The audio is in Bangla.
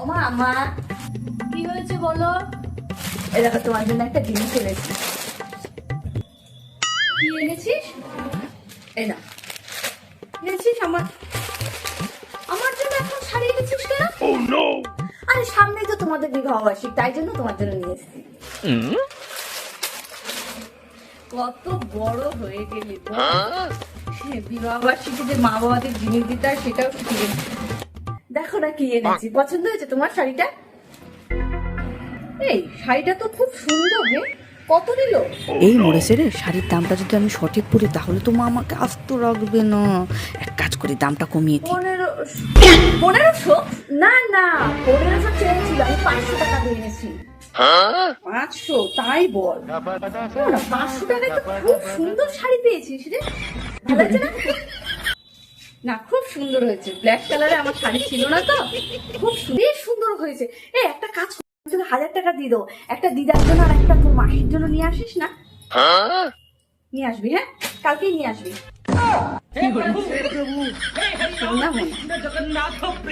ওমা মা কি হয়েছে বলো? এ দেখো তোমার জন্য একটা জিনিস এনেছি। কি এনেছিস? এই না। এনেছিস আমার? আমার জন্য এখন শাড়ি এনেছিস কেন? আরে সামনেই তো তোমাদের বিবাহ বার্ষিক তাই জন্য তোমার জন্য নিয়ে এসেছি। কত বড় হয়ে গেলি বিবাহ বার্ষিকীতে মা বাবাদের জিনিস দিতে হয় সেটাও শিখে গেছি না কি এনেছি? পছন্দ হয়েছে তোমার শাড়িটা? এই শাড়িটা তো খুব সুন্দর রে কত নিল এই মরেছে রে শাড়ির দামটা যদি আমি সঠিক পড়ি তাহলে তো মা আমাকে আস্ত রাখবে না। এক কাজ করি দামটা কমিয়ে দিই। পনেরো পনেরোশো? না না পনেরোশো চেয়েছিল আমি পাঁচশো টাকা দিয়ে এনেছি। পাঁচশো? তাই বল। পাঁচশো টাকায় তো খুব সুন্দর শাড়ি পেয়েছিস রে। ভালো লাগছে না? না খুব সুন্দর হয়েছে। ব্ল্যাক কালারে আমার শাড়ি ছিল না তো। খুব সুন্দর বেশ সুন্দর হয়েছে। এ একটা কাজ তোকে হাজার টাকা দিয়ে দেবো একটা দিদার জন্য আর একটা তোর মাসির জন্য নিয়ে আসিস না? নিয়ে আসবি হ্যাঁ? কালকেই নিয়ে আসবি। জগন্নাথ সোনা